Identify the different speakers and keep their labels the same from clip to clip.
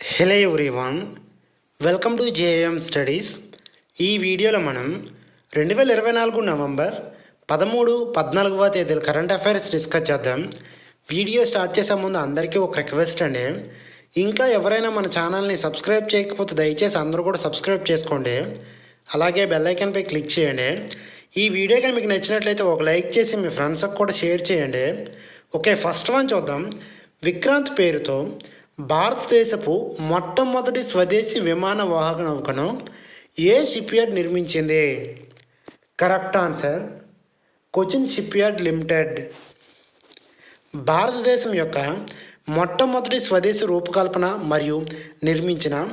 Speaker 1: Hello everyone welcome to JM studies ఈ వీడియోలో మనం రెండు వేల ఇరవై నాలుగు నవంబర్ పదమూడు పద్నాలుగవ తేదీల కరెంట్ అఫైర్స్ డిస్కస్ చేద్దాం. వీడియో స్టార్ట్ చేసే ముందు అందరికీ ఒక రిక్వెస్ట్ అండి. ఇంకా ఎవరైనా మన ఛానల్ని సబ్స్క్రైబ్ చేయకపోతే దయచేసి అందరూ కూడా సబ్స్క్రైబ్ చేసుకోండి. అలాగే బెల్ ఐకాన్పై క్లిక్ చేయండి. ఈ వీడియో కానీ మీకు నచ్చినట్లయితే ఒక లైక్ చేసి మీ ఫ్రెండ్స్కి కూడా షేర్ చేయండి. ఓకే ఫస్ట్ వన్ చూద్దాం. విక్రాంత్ పేరుతో భారతదేశపు మొట్టమొదటి స్వదేశీ విమాన వాహక నౌకను ఏ షిప్యార్డ్ నిర్మించింది? Correct answer Cochin shipyard limited. భారతదేశం యొక్క మొట్టమొదటి స్వదేశీ రూపకల్పన మరియు నిర్మించిన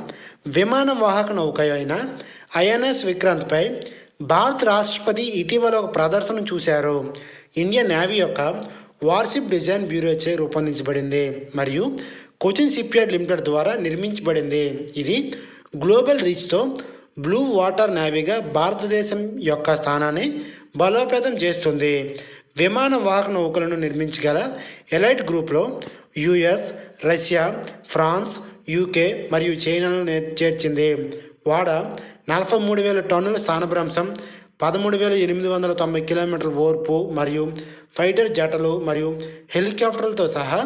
Speaker 1: విమాన వాహక నౌక అయిన ఐఎన్ఎస్ విక్రాంత్పై భారత రాష్ట్రపతి ఇటీవల ఒక ప్రదర్శన చూశారు. ఇండియన్ నేవీ యొక్క వార్షిప్ డిజైన్ బ్యూరోచే రూపొందించబడింది. మరియు కోచిన్ షిప్యార్డ్ లిమిటెడ్ ద్వారా నిర్మించబడింది. ఇది గ్లోబల్ రీచ్తో బ్లూ వాటర్ నేవీగా భారతదేశం యొక్క స్థానాన్ని బలోపేతం చేస్తుంది. విమాన వాహక నౌకలను నిర్మించగల ఎలైట్ గ్రూప్లో యుఎస్ రష్యా ఫ్రాన్స్ యూకే మరియు చైనాను చేర్చింది. వాడ నలభై మూడు వేల టన్నుల స్థానభ్రంశం పదమూడు వేల ఎనిమిది వందల తొంభై కిలోమీటర్ల ఓర్పు మరియు ఫైటర్ జటలు మరియు హెలికాప్టర్లతో సహా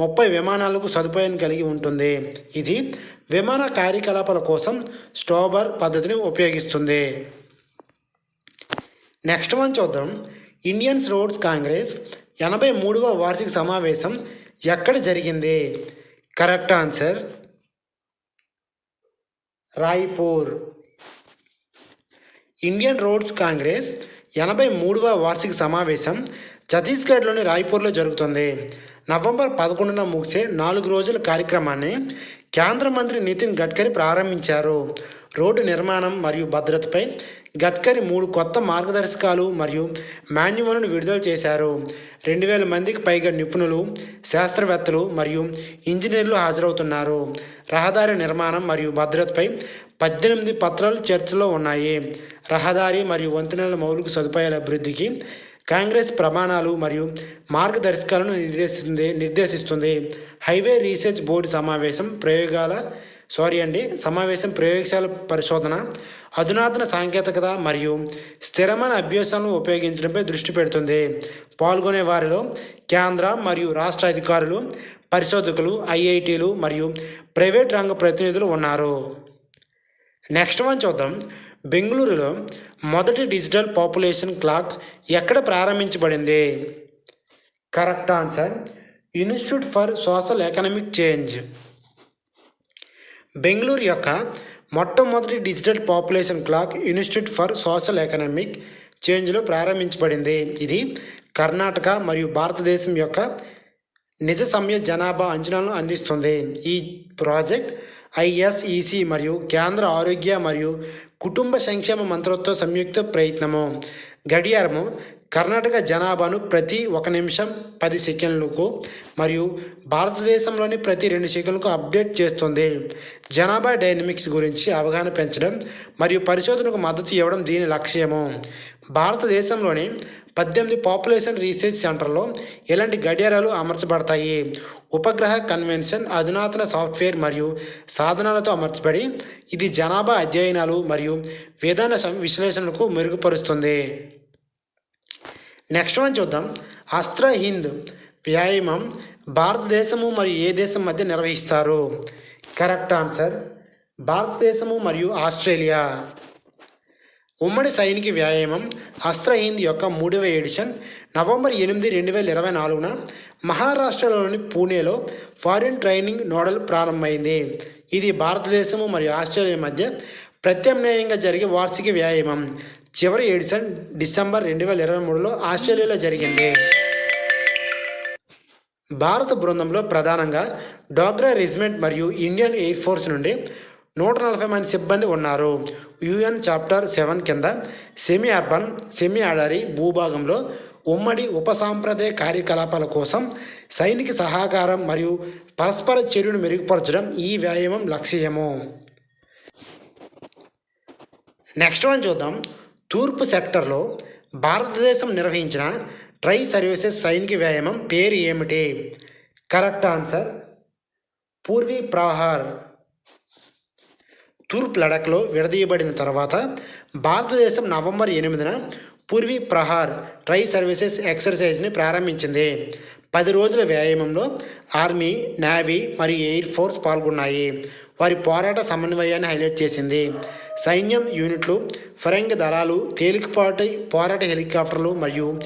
Speaker 1: ముప్పై విమానాలకు సదుపాయం కలిగి ఉంటుంది. ఇది విమాన కార్యకలాపాల కోసం స్టోబర్ పద్ధతిని ఉపయోగిస్తుంది. నెక్స్ట్ వన్ చూద్దాం. ఇండియన్స్ రోడ్స్ కాంగ్రెస్ ఎనభై మూడవ వార్షిక సమావేశం ఎక్కడ జరిగింది? Correct answer Raipur. Indian roads congress ఎనభై మూడవ వార్షిక సమావేశం ఛత్తీస్గఢ్లోని రాయ్పూర్లో జరుగుతుంది. నవంబర్ పదకొండున ముగిసే నాలుగు రోజుల కార్యక్రమాన్ని కేంద్ర మంత్రి నితిన్ గడ్కరీ ప్రారంభించారు. రోడ్డు నిర్మాణం మరియు భద్రతపై గడ్కరీ మూడు కొత్త మార్గదర్శకాలు మరియు మాన్యువల్ను విడుదల చేశారు. రెండు వేల మందికి పైగా నిపుణులు శాస్త్రవేత్తలు మరియు ఇంజనీర్లు హాజరవుతున్నారు. రహదారి నిర్మాణం మరియు భద్రతపై పద్దెనిమిది పత్రాలు చర్చలో ఉన్నాయి. రహదారి మరియు వంతెనల మౌలిక సదుపాయాల అభివృద్ధికి కాంగ్రెస్ ప్రమాణాలు మరియు మార్గదర్శకాలను నిర్దేశిస్తుంది నిర్దేశిస్తుంది. హైవే రీసెర్చ్ బోర్డు సమావేశం ప్రయోగాల సారీ అండి సమావేశం ప్రయోగశాల పరిశోధన అధునాతన సాంకేతికత మరియు స్థిరమైన అభ్యాసాలను ఉపయోగించడంపై దృష్టి పెడుతుంది. పాల్గొనే వారిలో కేంద్ర మరియు రాష్ట్ర అధికారులు పరిశోధకులు ఐఐటీలు మరియు ప్రైవేట్ రంగ ప్రతినిధులు ఉన్నారు. నెక్స్ట్ వన్ చూద్దాం. బెంగళూరులో మొదటి డిజిటల్ పాపులేషన్ క్లాక్ ఎక్కడ ప్రారంభించబడింది? Correct answer institute for social economic change. Bengaluru యొక్క మొట్టమొదటి digital population clock institute for social economic చేంజ్లో ప్రారంభించబడింది. ఇది కర్ణాటక మరియు భారతదేశం యొక్క నిజ సమయ జనాభా అంచనాలను అందిస్తుంది. ఈ ప్రాజెక్ట్ ఐఎస్ఈసి మరియు కేంద్ర ఆరోగ్య మరియు కుటుంబ సంక్షేమ మంత్రిత్వ సంయుక్త ప్రయత్నము. గడియారము కర్ణాటక జనాభాను ప్రతి ఒక నిమిషం పది సెకండ్లకు మరియు భారతదేశంలోని ప్రతి రెండు సెకండ్లకు అప్డేట్ చేస్తుంది. జనాభా డైనమిక్స్ గురించి అవగాహన పెంచడం మరియు పరిశోధనకు మద్దతు ఇవ్వడం దీని లక్ష్యము. భారతదేశంలోని పద్దెనిమిది పాపులేషన్ రీసెర్చ్ సెంటర్లో ఇలాంటి గడియారాలు అమర్చబడతాయి. ఉపగ్రహ కన్వెన్షన్ అధునాతన సాఫ్ట్వేర్ మరియు సాధనాలతో అమర్చబడి ఇది జనాభా అధ్యయనాలు మరియు విధాన సం- విశ్లేషణలకు మెరుగుపరుస్తుంది. నెక్స్ట్ వన్ చూద్దాం. అస్త్ర హింద్ వ్యాయామం భారతదేశము మరియు ఏ దేశం మధ్య నిర్వహిస్తారు? కరెక్ట్ ఆన్సర్ భారతదేశము మరియు ఆస్ట్రేలియా. ఉమ్మడి సైనిక వ్యాయామం అస్త్ర హింద్ యొక్క మూడవ ఎడిషన్ నవంబర్ ఎనిమిది రెండు వేల ఇరవై నాలుగున మహారాష్ట్రలోని పూణేలో ఫారిన్ ట్రైనింగ్ నోడల్ ప్రారంభమైంది. ఇది భారతదేశము మరియు ఆస్ట్రేలియా మధ్య ప్రత్యామ్నాయంగా జరిగే వార్షిక వ్యాయామం. చివరి ఎడిషన్ డిసెంబర్ రెండు వేల ఇరవై మూడులో ఆస్ట్రేలియాలో జరిగింది. భారత బృందంలో ప్రధానంగా డోగ్రా రెజిమెంట్ మరియు ఇండియన్ ఎయిర్ ఫోర్స్ నుండి నూట నలభై మంది సిబ్బంది ఉన్నారు. యుఎన్ చాప్టర్ సెవెన్ కింద సెమీ అర్బన్ సెమీ అడారి భూభాగంలో ఉమ్మడి ఉపసాంప్రదాయ కార్యకలాపాల కోసం సైనిక సహకారం మరియు పరస్పర చర్యను మెరుగుపరచడం ఈ వ్యాయామం లక్ష్యము. నెక్స్ట్ వన్ చూద్దాం. తూర్పు సెక్టర్లో భారతదేశం నిర్వహించిన ట్రై సర్వీసెస్ సైనిక వ్యాయామం పేరు ఏమిటి? Correct answer Purvi Prahar. తూర్పు లడఖ్లో విడదీయబడిన తర్వాత భారతదేశం నవంబర్ ఎనిమిదిన పూర్వీ ప్రహార్ ట్రై సర్వీసెస్ ఎక్సర్సైజ్ని ప్రారంభించింది. పది రోజుల వ్యాయామంలో ఆర్మీ నేవీ మరియు ఎయిర్ ఫోర్స్ పాల్గొన్నాయి. వారి పోరాట సమన్వయాన్ని హైలైట్ చేసింది. సైన్యం యూనిట్లు ఫరంగి దళాలు తేలికపాటి పోరాట హెలికాప్టర్లు మరియు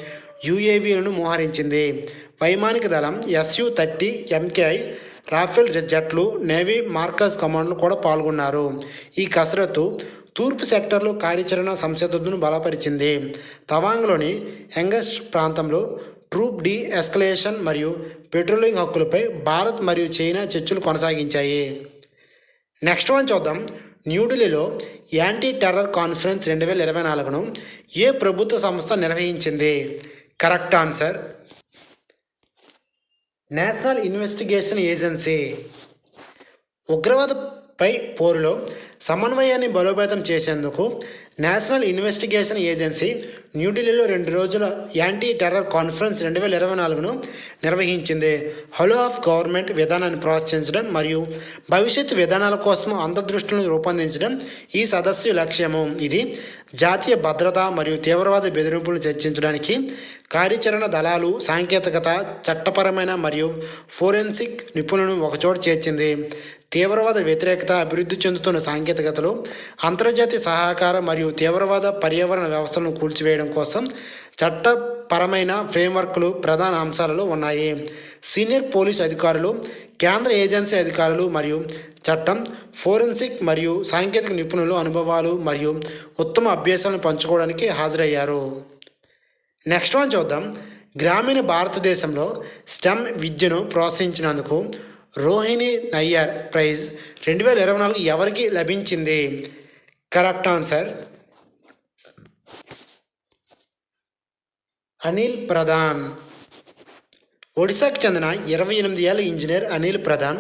Speaker 1: యుఏవీలను మోహరించింది. వైమానిక దళం ఎస్యు థర్టీ ఎంకేఐ రాఫెల్ జట్లు నేవీ మార్కస్ కమాండ్లు కూడా పాల్గొన్నారు. ఈ కసరత్తు తూర్పు సెక్టర్లో కార్యాచరణ సంసిద్ధతను బలపరిచింది. తవాంగ్లోని యంగెస్ట్ ప్రాంతంలో ట్రూప్ డి ఎస్కలేషన్ మరియు పెట్రోలింగ్ హక్కులపై భారత్ మరియు చైనా చర్చలు కొనసాగించాయి. నెక్స్ట్ వన్ చూద్దాం. న్యూఢిల్లీలో యాంటీ టెర్రర్ కాన్ఫరెన్స్ రెండు వేల ఇరవై నాలుగును ఏ ప్రభుత్వ సంస్థ నిర్వహించింది? Correct answer national investigation agency. ఉగ్రవాదపై పోరులో సమన్వయాన్ని బలోపేతం చేసేందుకు నేషనల్ ఇన్వెస్టిగేషన్ ఏజెన్సీ న్యూఢిల్లీలో రెండు రోజుల యాంటీ టెర్రర్ కాన్ఫరెన్స్ రెండు వేల ఇరవై నాలుగును నిర్వహించింది. హలో ఆఫ్ గవర్నమెంట్ విధానాన్ని ప్రోత్సహించడం మరియు భవిష్యత్తు విధానాల కోసం అంతర్దృష్టులను రూపొందించడం ఈ సదస్సు లక్ష్యము. ఇది జాతీయ భద్రత మరియు తీవ్రవాద బెదిరింపులను చర్చించడానికి కార్యాచరణ దళాలు సాంకేతికత చట్టపరమైన మరియు ఫోరెన్సిక్ నిపుణులను ఒకచోట చేర్చింది. తీవ్రవాద వ్యతిరేకత అభివృద్ధి చెందుతున్న సాంకేతికతలు అంతర్జాతీయ సహకారం మరియు తీవ్రవాద పర్యావరణ వ్యవస్థలను కూల్చివేయడం కోసం చట్టపరమైన ఫ్రేమ్వర్క్లు ప్రధాన అంశాలలో ఉన్నాయి. సీనియర్ పోలీస్ అధికారులు కేంద్ర ఏజెన్సీ అధికారులు మరియు చట్టం ఫోరెన్సిక్ మరియు సాంకేతిక నిపుణులు అనుభవాలు మరియు ఉత్తమ అభ్యాసాలను పంచుకోవడానికి హాజరయ్యారు. నెక్స్ట్ వన్ చూద్దాం. గ్రామీణ భారతదేశంలో స్టెమ్ విద్యను ప్రోత్సహించినందుకు రోహిణి నయ్యర్ ప్రైజ్ రెండు వేల ఇరవై నాలుగు ఎవరికి లభించింది? Correct answer. అనిల్ ప్రధాన్. ఒడిశాకు చెందిన ఇరవై ఎనిమిది ఏళ్ళ ఇంజనీర్ అనిల్ ప్రధాన్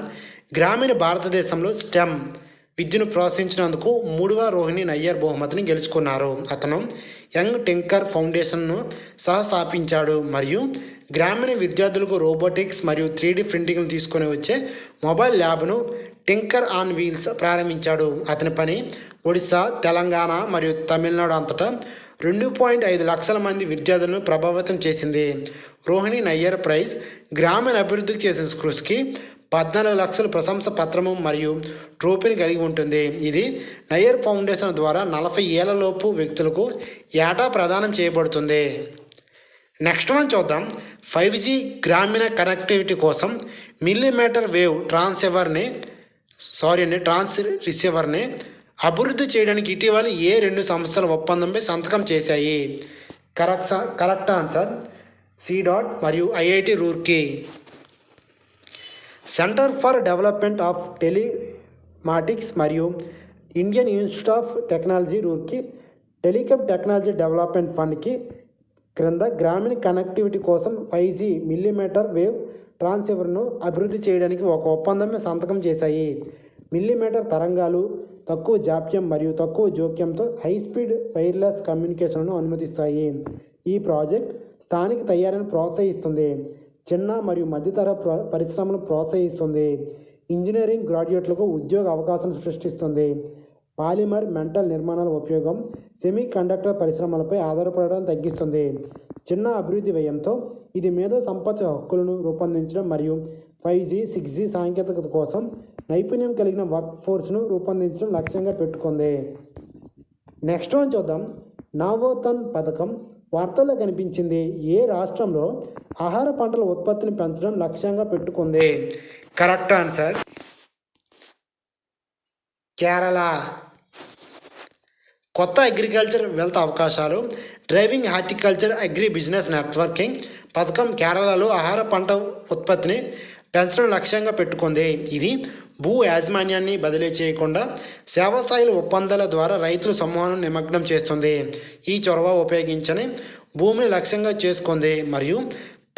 Speaker 1: గ్రామీణ భారతదేశంలో స్టెమ్ విద్యను ప్రోత్సహించినందుకు మూడవ రోహిణి నయ్యర్ బహుమతిని గెలుచుకున్నారు. అతను యంగ్ టింకర్ ఫౌండేషన్ను సహస్థాపించాడు మరియు గ్రామీణ విద్యార్థులకు రోబోటిక్స్ మరియు త్రీ డి ప్రింటింగ్ను తీసుకొని వచ్చే మొబైల్ ల్యాబ్ను టింకర్ ఆన్ వీల్స్ ప్రారంభించాడు. అతని పని ఒడిశా తెలంగాణ మరియు తమిళనాడు అంతటా రెండు పాయింట్ ఐదు లక్షల మంది విద్యార్థులను ప్రభావితం చేసింది. రోహిణి నయ్యర్ ప్రైజ్ గ్రామీణ అభివృద్ధికి చేసిన కృషికి పద్నాలుగు లక్షల ప్రశంస పత్రము మరియు ట్రోఫీని కలిగి ఉంటుంది. ఇది నయ్యర్ ఫౌండేషన్ ద్వారా నలభై ఏళ్ళలోపు వ్యక్తులకు ఏటా ప్రదానం చేయబడుతుంది. నెక్స్ట్ వన్ చూద్దాం. ఫైవ్ జీ గ్రామీణ కనెక్టివిటీ కోసం మిల్లీమీటర్ వేవ్ ట్రాన్స్ఎవర్ని సారీ అండి ట్రాన్స్ రిసీవర్ని అభివృద్ధి చేయడానికి ఇటీవల ఏ రెండు సంస్థల ఒప్పందంపై సంతకం చేశాయి? Correct correct answer C DOT మరియు IIT Roorkee. Centre for development of telematics మరియు Indian institute of technology Roorkee telecom technology development ఫండ్కి క్రింద గ్రామీణ కనెక్టివిటీ కోసం ఫైవ్ జీ మిల్లీమీటర్ వేవ్ ట్రాన్స్ఫర్ను అభివృద్ధి చేయడానికి ఒక ఒప్పందమే సంతకం చేశాయి. మిల్లీమీటర్ తరంగాలు తక్కువ జాప్యం మరియు తక్కువ జోక్యంతో హై స్పీడ్ వైర్లెస్ కమ్యూనికేషన్ను అనుమతిస్తాయి. ఈ ప్రాజెక్ట్ స్థానిక తయారీని ప్రోత్సహిస్తుంది చిన్న మరియు మధ్యతర పరిశ్రమను ప్రోత్సహిస్తుంది ఇంజనీరింగ్ గ్రాడ్యుయేట్లకు ఉద్యోగ అవకాశం సృష్టిస్తుంది. పాలిమర్ మెంటల్ నిర్మాణాల ఉపయోగం సెమీ కండక్టర్ పరిశ్రమలపై ఆధారపడడం తగ్గిస్తుంది. చిన్న అభివృద్ధి వ్యయంతో ఇది మేధో సంపత్తి హక్కులను రూపొందించడం మరియు ఫైవ్ జీ సిక్స్ జీ సాంకేతికత కోసం నైపుణ్యం కలిగిన వర్క్ ఫోర్స్ను రూపొందించడం లక్ష్యంగా పెట్టుకుంది. నెక్స్ట్ వన్ చూద్దాం. నావోతన్ పథకం వార్తల్లో కనిపించింది. ఏ రాష్ట్రంలో ఆహార పంటల ఉత్పత్తిని పెంచడం లక్ష్యంగా పెట్టుకుంది? Correct answer. కేరళ. కొత్త అగ్రికల్చర్ వెల్త్ అవకాశాలు driving horticulture agri business networking పథకం కేరళలో ఆహార పంట ఉత్పత్తిని పెంచడం లక్ష్యంగా పెట్టుకుంది. ఇది భూ యాజమాన్యాన్ని బదిలీ చేయకుండా సేవస్థాయిల ఒప్పందాల ద్వారా రైతుల సమూహాన్ని నిమగ్నం చేస్తుంది. ఈ చొరవ ఉపయోగించని భూమిని లక్ష్యంగా చేసుకుంది. మరియు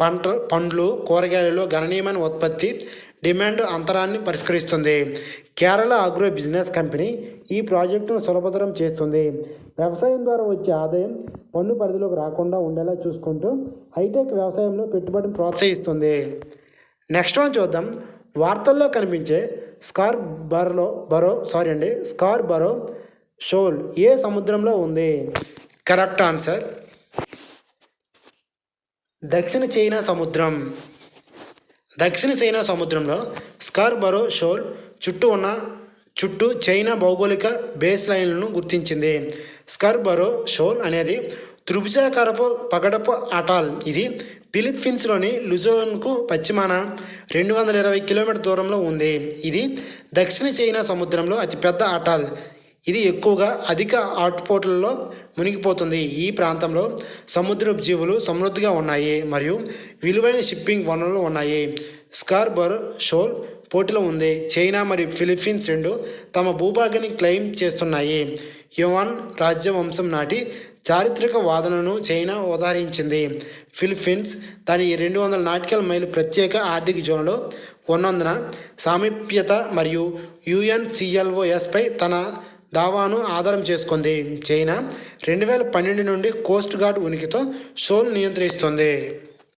Speaker 1: పంట పండ్లు కూరగాయలలో గణనీయమైన ఉత్పత్తి డిమాండ్ అంతరాన్ని పరిష్కరిస్తుంది. కేరళ అగ్రో బిజినెస్ కంపెనీ ఈ ప్రాజెక్టును సులభతరం చేస్తుంది. వ్యవసాయం ద్వారా వచ్చే ఆదాయం పన్ను పరిధిలోకి రాకుండా ఉండేలా చూసుకుంటూ హైటెక్ వ్యవసాయంలో పెట్టుబడిని ప్రోత్సహిస్తుంది. నెక్స్ట్ వన్ చూద్దాం. వార్తల్లో కనిపించే స్కార్ బరో బరో సారీ అండి స్కార్ బరో షోల్ ఏ సముద్రంలో ఉంది? Correct answer. దక్షిణ చైనా సముద్రం. దక్షిణ చైనా సముద్రంలో స్కార్బరో షోల్ చుట్టూ ఉన్న చుట్టూ చైనా భౌగోళిక బేస్ లైన్లను గుర్తించింది. స్కార్బరో షోల్ అనేది త్రిభుజాకారపు పగడపు అటాల్. ఇది ఫిలిప్పీన్స్లోని లుజోన్కు పశ్చిమాన రెండు వందల ఇరవై కిలోమీటర్ దూరంలో ఉంది. ఇది దక్షిణ చైనా సముద్రంలో అతిపెద్ద అటాల్. ఇది ఎక్కువగా అధిక ఆట్పోట్లలో మునిగిపోతుంది. ఈ ప్రాంతంలో సముద్రపు జీవులు సమృద్ధిగా ఉన్నాయి మరియు విలువైన షిప్పింగ్ వనరులు ఉన్నాయి. స్కార్బర్ షోల్ పోటీలో ఉంది. చైనా మరియు ఫిలిప్పీన్స్ రెండు తమ భూభాగాన్ని క్లెయిమ్ చేస్తున్నాయి. యువాన్ రాజ్యవంశం నాటి చారిత్రక వాదనను చైనా ఉదాహరించింది ఫిలిప్పీన్స్ దాని రెండు వందల నాటికల్ మైలు ప్రత్యేక ఆర్థిక జోన్లో ఉన్నందున సామీప్యత మరియు యుఎన్సిఎల్ఓఎస్పై తన దావాను ఆధారం చేసుకుంది. చైనా రెండు వేల పన్నెండు నుండి కోస్ట్ గార్డ్ ఉనికితో షోల్ నియంత్రిస్తుంది.